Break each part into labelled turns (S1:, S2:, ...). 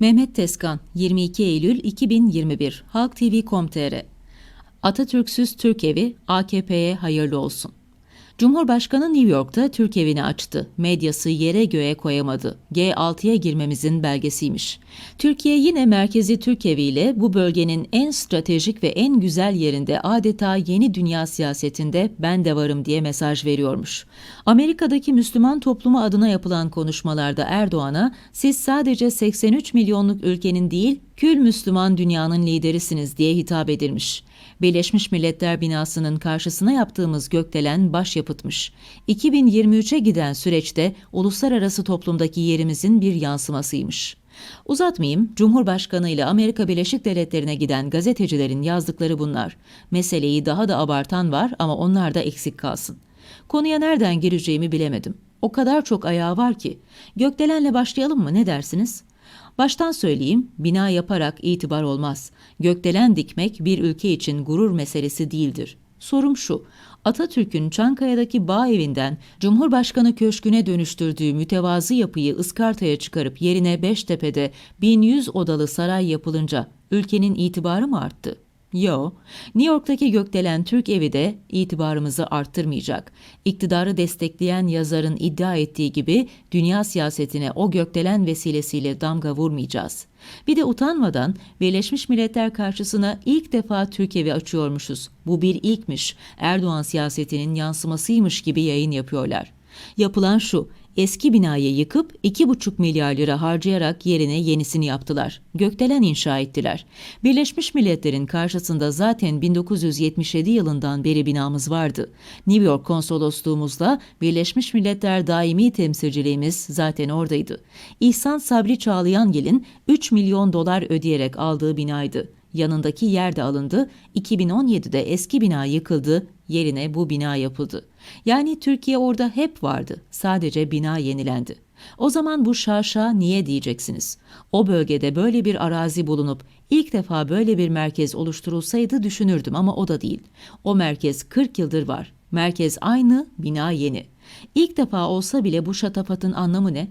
S1: Mehmet Teskan, 22 Eylül 2021, Halk TV.com.tr Atatürk'süz Türk Evi, AKP'ye hayırlı olsun. Cumhurbaşkanı New York'ta Türk evini açtı. Medyası yere göğe koyamadı. G6'ya girmemizin belgesiymiş. Türkiye yine merkezi Türk eviyle bu bölgenin en stratejik ve en güzel yerinde adeta yeni dünya siyasetinde ben de varım diye mesaj veriyormuş. Amerika'daki Müslüman toplumu adına yapılan konuşmalarda Erdoğan'a siz sadece 83 milyonluk ülkenin değil kül Müslüman dünyanın liderisiniz diye hitap edilmiş. Birleşmiş Milletler binasının karşısına yaptığımız gökdelen başyapıtmış. 2023'e giden süreçte uluslararası toplumdaki yerimizin bir yansımasıymış. Uzatmayayım, Cumhurbaşkanı ile Amerika Birleşik Devletleri'ne giden gazetecilerin yazdıkları bunlar. Meseleyi daha da abartan var ama onlar da eksik kalsın. Konuya nereden gireceğimi bilemedim. O kadar çok ayağı var ki. Gökdelenle başlayalım mı ne dersiniz? Baştan söyleyeyim, bina yaparak itibar olmaz. Gökdelen dikmek bir ülke için gurur meselesi değildir. Sorum şu, Atatürk'ün Çankaya'daki bağ evinden Cumhurbaşkanı Köşkü'ne dönüştürdüğü mütevazı yapıyı ıskartaya çıkarıp yerine Beştepe'de 1100 odalı saray yapılınca ülkenin itibarı mı arttı? Yo, New York'taki gökdelen Türk evi de itibarımızı arttırmayacak. İktidarı destekleyen yazarın iddia ettiği gibi dünya siyasetine o gökdelen vesilesiyle damga vurmayacağız. Bir de utanmadan Birleşmiş Milletler karşısına ilk defa Türk evi açıyormuşuz. Bu bir ilkmiş, Erdoğan siyasetinin yansımasıymış gibi yayın yapıyorlar. Yapılan şu, eski binayı yıkıp 2,5 milyar lira harcayarak yerine yenisini yaptılar. Gökdelen inşa ettiler. Birleşmiş Milletler'in karşısında zaten 1977 yılından beri binamız vardı. New York konsolosluğumuzla Birleşmiş Milletler daimi temsilciliğimiz zaten oradaydı. İhsan Sabri Çağlayangil'in 3 milyon dolar ödeyerek aldığı binaydı. Yanındaki yer de alındı. 2017'de eski bina yıkıldı, yerine bu bina yapıldı. Yani Türkiye orada hep vardı. Sadece bina yenilendi. O zaman bu şaşa niye diyeceksiniz? O bölgede böyle bir arazi bulunup ilk defa böyle bir merkez oluşturulsaydı düşünürdüm ama o da değil. O merkez 40 yıldır var. Merkez aynı, bina yeni. İlk defa olsa bile bu şatafatın anlamı ne?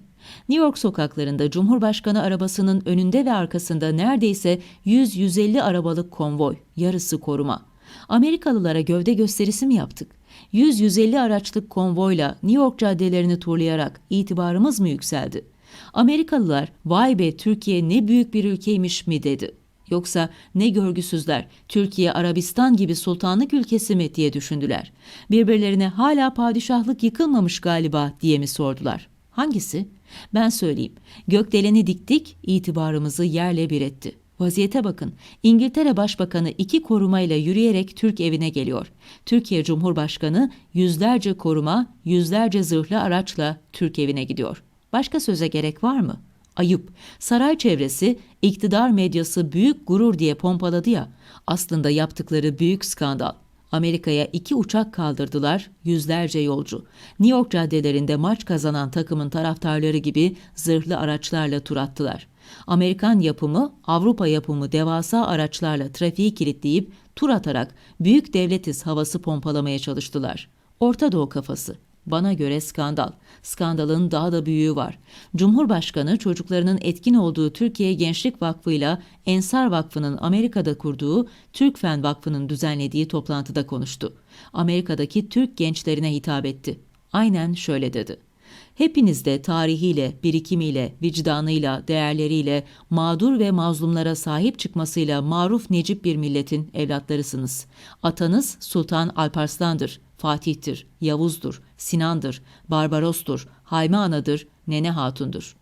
S1: New York sokaklarında Cumhurbaşkanı arabasının önünde ve arkasında neredeyse 100-150 arabalık konvoy, yarısı koruma. Amerikalılara gövde gösterisi mi yaptık? 100-150 araçlık konvoyla New York caddelerini turlayarak itibarımız mı yükseldi? Amerikalılar vay be Türkiye ne büyük bir ülkeymiş mi dedi. Yoksa ne görgüsüzler Türkiye Arabistan gibi sultanlık ülkesi mi diye düşündüler. Birbirlerine hala padişahlık yıkılmamış galiba diye mi sordular. Hangisi? Ben söyleyeyim. Gökdeleni diktik, itibarımızı yerle bir etti. Vaziyete bakın. İngiltere Başbakanı iki korumayla yürüyerek Türk evine geliyor. Türkiye Cumhurbaşkanı yüzlerce koruma, yüzlerce zırhlı araçla Türk evine gidiyor. Başka söze gerek var mı? Ayıp. Saray çevresi iktidar medyası büyük gurur diye pompaladı ya. Aslında yaptıkları büyük skandal. Amerika'ya iki uçak kaldırdılar, yüzlerce yolcu. New York caddelerinde maç kazanan takımın taraftarları gibi zırhlı araçlarla tur attılar. Amerikan yapımı, Avrupa yapımı devasa araçlarla trafiği kilitleyip tur atarak büyük devletiz havası pompalamaya çalıştılar. Orta Doğu kafası. Bana göre skandal. Skandalın daha da büyüğü var. Cumhurbaşkanı çocuklarının etkin olduğu Türkiye Gençlik Vakfı ile Ensar Vakfı'nın Amerika'da kurduğu Türk Fen Vakfı'nın düzenlediği toplantıda konuştu. Amerika'daki Türk gençlerine hitap etti. Aynen şöyle dedi. Hepiniz de tarihiyle, birikimiyle, vicdanıyla, değerleriyle, mağdur ve mazlumlara sahip çıkmasıyla maruf necip bir milletin evlatlarısınız. Atanız Sultan Alparslan'dır, Fatih'tir, Yavuz'dur, Sinan'dır, Barbaros'tur, Hayme Ana'dır, Nene Hatun'dur.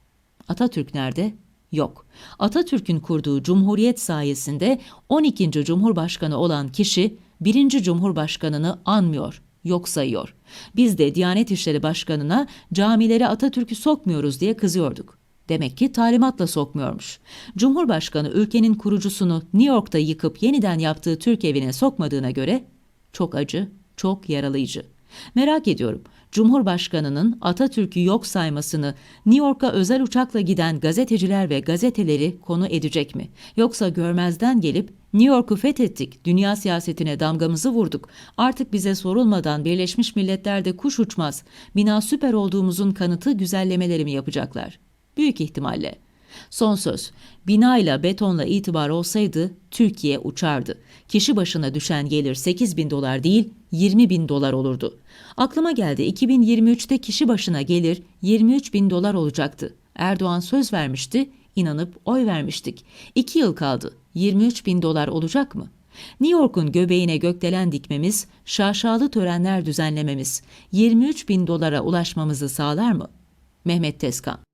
S1: Atatürk nerede? Yok. Atatürk'ün kurduğu cumhuriyet sayesinde 12. Cumhurbaşkanı olan kişi 1. Cumhurbaşkanını anmıyor, yok sayıyor. Biz de Diyanet İşleri Başkanı'na camilere Atatürk'ü sokmuyoruz diye kızıyorduk. Demek ki talimatla sokmuyormuş. Cumhurbaşkanı ülkenin kurucusunu New York'ta yıkıp yeniden yaptığı Türk evine sokmadığına göre çok acı, çok yaralayıcı. Merak ediyorum. Cumhurbaşkanının Atatürk'ü yok saymasını New York'a özel uçakla giden gazeteciler ve gazeteleri konu edecek mi? Yoksa görmezden gelip New York'u fethettik, dünya siyasetine damgamızı vurduk. Artık bize sorulmadan Birleşmiş Milletler'de kuş uçmaz. Bina süper olduğumuzun kanıtı güzellemeleri mi yapacaklar? Büyük ihtimalle. Son söz. Binayla betonla itibar olsaydı Türkiye uçardı. Kişi başına düşen gelir 8 bin dolar değil 20 bin dolar olurdu. Aklıma geldi 2023'te kişi başına gelir 23 bin dolar olacaktı. Erdoğan söz vermişti, inanıp oy vermiştik. 2 yıl kaldı. 23 bin dolar olacak mı? New York'un göbeğine gökdelen dikmemiz, şaşalı törenler düzenlememiz 23 bin dolara ulaşmamızı sağlar mı? Mehmet Tezkan